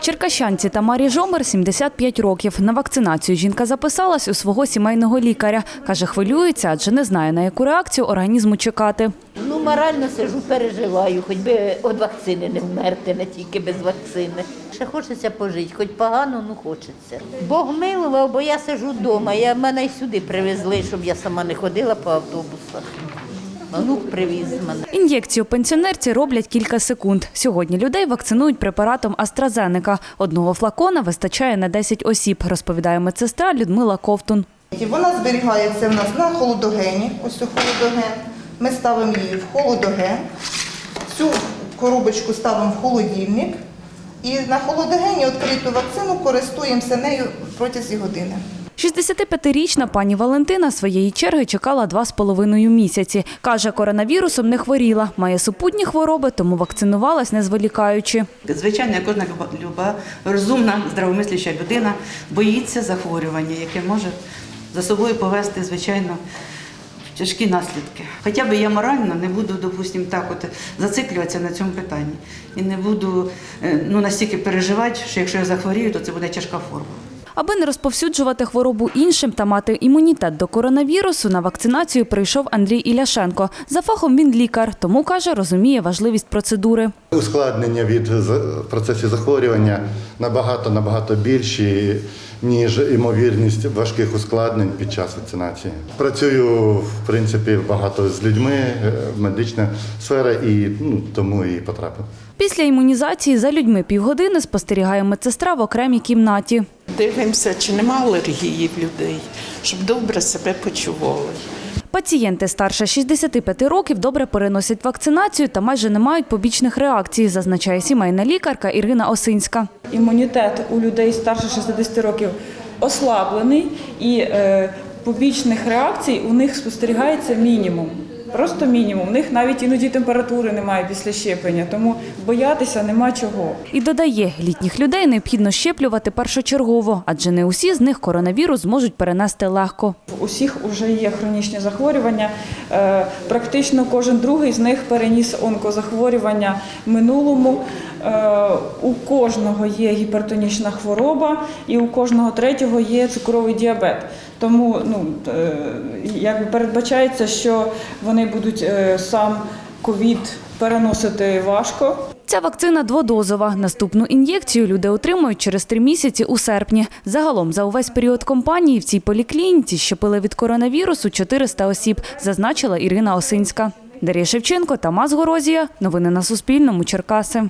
Черкащанці Тамарі Жомер 75 років. На вакцинацію жінка записалась у свого сімейного лікаря. Каже, хвилюється, адже не знає, на яку реакцію організму чекати. Ну, морально сижу, переживаю, хоч би від вакцини не вмерти, не тільки без вакцини. Ще хочеться пожити, хоч погано, ну хочеться. Бог милував, бо я сижу вдома. Я, мене й сюди привезли, щоб я сама не ходила по автобусах. Онук привіз мене. Ін'єкцію пенсіонерці роблять кілька секунд. Сьогодні людей вакцинують препаратом AstraZeneca. Одного флакона вистачає на 10 осіб, розповідає медсестра Людмила Ковтун. Вона зберігається в нас на холодогені. Ось у холодоген. Ми ставимо її в холодоген. Цю коробочку ставимо в холодильник. І на холодогені відкриту вакцину користуємося нею протягом години. 65-річна пані Валентина своєї черги чекала два з половиною місяці. Каже, коронавірусом не хворіла, має супутні хвороби, тому вакцинувалась не зволікаючи. Звичайно, кожна люба, розумна, здравомисляща людина боїться захворювання, яке може за собою повести, звичайно, тяжкі наслідки. Хоча б я морально не буду, допустимо, так от зациклюватися на цьому питанні. І не буду е, ну, настільки переживати, що якщо я захворію, то це буде тяжка форма. Аби не розповсюджувати хворобу іншим та мати імунітет до коронавірусу, на вакцинацію прийшов Андрій Іляшенко. За фахом він лікар, тому каже, розуміє важливість процедури. Ускладнення від за- в процесі захворювання набагато набагато більші, ніж ймовірність важких ускладнень під час вакцинації. Працюю в принципі багато з людьми, е, медична сфера, і ну, тому і потрапив. Після імунізації за людьми півгодини спостерігає медсестра в окремій кімнаті. Дивимося, чи нема алергії в людей, щоб добре себе почували. Пацієнти старше 65 років добре переносять вакцинацію та майже не мають побічних реакцій, зазначає сімейна лікарка Ірина Осинська. імунітет у людей старше 60 років ослаблений і е, побічних реакцій у них спостерігається мінімум. Просто мінімум. У них навіть іноді температури немає після щеплення, тому боятися нема чого. І додає, літніх людей необхідно щеплювати першочергово, адже не усі з них коронавірус зможуть перенести легко. У всіх вже є хронічні захворювання. Е, Практично кожен другий з них переніс онкозахворювання в минулому. Е, У кожного є гіпертонічна хвороба, і у кожного третього є цукровий діабет. Тому ну, е, якби передбачається, що вони будуть е, сам ковід переносити важко. Ця вакцина дводозова. Наступну ін'єкцію люди отримують через три місяці у серпні. Загалом за увесь період кампанії в цій поліклініці щепили від коронавірусу 400 осіб, зазначила Ірина Осинська. Дар'я Шевченко, Тамас Горозія. Новини на Суспільному. Черкаси.